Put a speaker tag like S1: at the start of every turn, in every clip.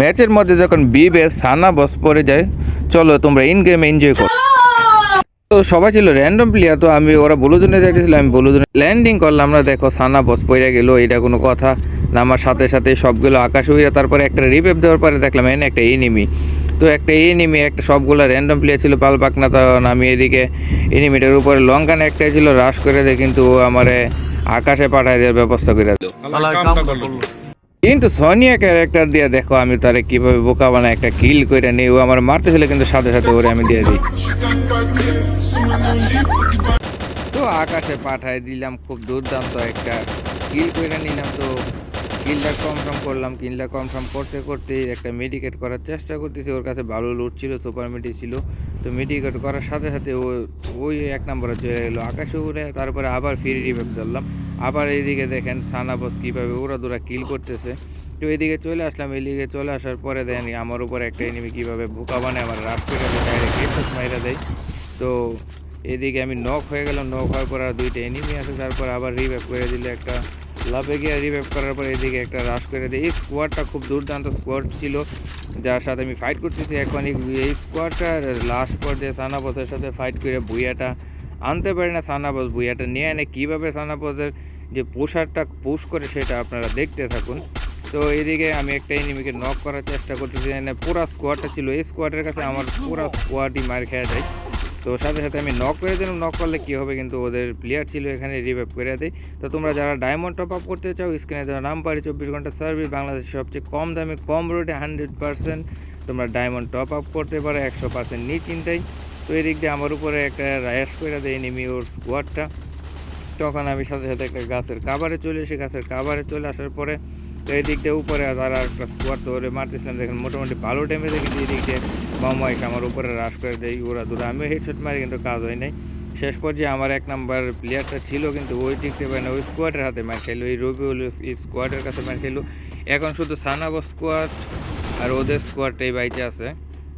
S1: ম্যাচের মধ্যে যখন বিবে সানা বস পড়ে যায়, চলো তোমরা ইন গেম এনজয় করো। তো সবাই ছিল র্যান্ডম প্লেয়ার তো আমি, ওরা বলুদুনে যাইতেছিলাম আমি বলুদুনে ল্যান্ডিং করলাম। না দেখো, সানা বস পড়ে গেল, এটা কোনো কথা। নামার সাথে সাথে সবগুলো আকাশ হইয়া, তারপরে একটা রিপেপ দেওয়ার পরে দেখলাম, এনে একটা এনিমি তো একটা এনিমি একটা সবগুলো র্যান্ডম প্লেয়ার ছিল, পাল পাকনা তখন আমি এদিকে এনিমিটার উপরে। লঙ্কান একটাই ছিল রাশ করে দেয় কিন্তু আমারে আকাশে পাঠায় দেওয়ার ব্যবস্থা করে দিল। কিন্তু সোনিয়া ক্যারেক্টার দিয়ে দেখো আমি তারে কীভাবে বোকা বানায় একটা কিল করে নিই ও আমার মারতেছিল কিন্তু সাথে সাথে ওরে আমি দিয়ে দিই। তো আকাশে পাঠায় দিলাম খুব দুর্দান্ত একটা কিল করে নিলাম তো। কিলটা কনফার্ম করলাম কিলটা কনফার্ম করতে করতে একটা মেডিকেট করার চেষ্টা করতেছি, ওর কাছে ভালো লুট ছিল সুপার মেডি ছিল। তো মেডিকেট করার সাথে সাথে ও, ওই এক নম্বরে চলে গেলো আকাশে উড়ে, তারপরে আবার ফ্রি রিভাইভ ধরলাম। আবার এইদিকে দেখেন সানা বস কীভাবে ওরা দুরা কিল করতেছে। তো এইদিকে চলে আসলাম, এইদিকে চলে আসার পরে দেন আমার উপর একটা এনিমি কীভাবে বোকা বানায়, আমার রাশ করে ডাইরেক্ট হেডশট মাইরা দেয় তো এদিকে আমি নক হয়ে গেলাম নক হওয়ার পর আর দুইটা এনিমি আছে, তারপর আবার রিভাইভ করে দিলে একটা লাভে গিয়ে রিভাইভ করার পর এদিকে একটা রাশ করে দিই। এই স্কোয়াডটা খুব দুর্দান্ত স্কোয়াড ছিল, যার সাথে আমি ফাইট করতেছি। এখন এই- স্কোয়াডটা লাস্ট পর্যায়ে সানাবসের সাথে ফাইট করে বুইয়াটা আনতে পারি না সানাবস বুইয়াটা নিয়ে এনে কীভাবে সানাবসের যে পোশাকটা পুশ করে সেটা আপনারা দেখতে থাকুন। তো এদিকে আমি একটা এনিমিকে নক করার চেষ্টা করতেছি। এনে পুরো স্কোয়াডটা ছিল। এই স্কোয়াডের কাছে আমার পুরো স্কোয়াডই মার খেয়ে যায়। তো সাথে সাথে আমি নক করে দিলাম। নক করলে কী হবে কিন্তু ওদের প্লেয়ার ছিল এখানে রিভাইভ করে দেয়। তো তোমরা যারা ডায়মন্ড টপ আপ করতে চাও স্ক্রিনে দেওয়া নাম্বারে চব্বিশ ঘণ্টা সার্ভিস বাংলাদেশের সবচেয়ে কম দামে, কম রেটে হান্ড্রেড পার্সেন্ট তোমরা ডায়মন্ড টপ আপ করতে পারো। একশো পার্সেন্ট নিশ্চিন্তাই তো এদিক দিয়ে আমার উপরে একটা র্যাশ করে দেয় নিমি ওর স্কোয়াডটা তখন আমি সাথে সাথে একটা গাছের কাভারে চলে এসে গাছের কাভারে চলে আসার পরে তো এই দিক দিয়ে উপরে তারা একটা স্কোয়াড ধরে মারতেছিলাম দেখেন মোটামুটি ভালো টাইমে দেখি এই দিক দিয়ে মামা এসে আমার উপরে রাশ করে দেয় ওরা দূরে আমিও হেডশট মারি কিন্তু কাজ হয় নাই। শেষ পর্যায়ে আমার এক নাম্বার প্লেয়ারটা ছিল কিন্তু ওই টিকতে পারে না ওই স্কোয়াডের হাতে মার খেলো, এই রবিউল স্কোয়াডের কাছে মার খেলো। এখন শুধু সানাব স্কোয়াড আর ওদের স্কোয়াডটাই বাইচে আছে।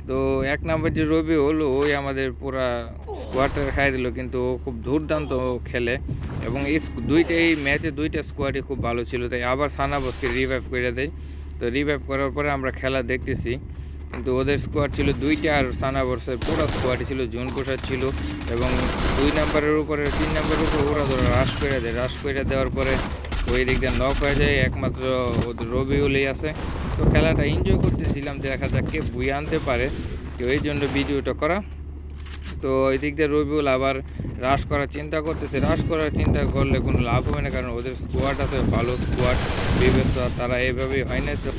S1: তো এক নাম্বার যে রবি হলো, ওই আমাদের পুরা স্কোয়াডটা খাই দিল, কিন্তু ও খুব দুর্দান্ত খেলে। এবং এই দুইটা, এই ম্যাচে দুইটা স্কোয়াডই খুব ভালো ছিল, তাই আবার সানাবসকে রিভাইভ করে দেয় তো রিভাইভ করার পরে আমরা খেলা দেখতেছি। কিন্তু ওদের স্কোয়াড ছিল দুইটা আর সানাবর্সের পুরো স্কোয়াডই ছিল, জুন কোষার ছিল। এবং দুই নাম্বারের উপরে, তিন নাম্বারের উপরে ওরা ধরো রাশ করে দেয়। রাশ করে দেওয়ার পরে ওই দিক দিয়ে নক হয়ে যায়, একমাত্র রবিউলেই আছে। তো খেলাটা এনজয় করতেছিলাম, দেখা যাক কে বুয়ে আনতে পারে। তো এই জন্য ভিডিওটা করা। তো ওই দিক দিয়ে রবিউল আবার রাশ করার চিন্তা করতেছে। রাশ করার চিন্তা করলে কোনো লাভ হবে না, কারণ ওদের স্কোয়াড আছে, ভালো স্কোয়াড বিবেক তারা এভাবেই হয় না। তো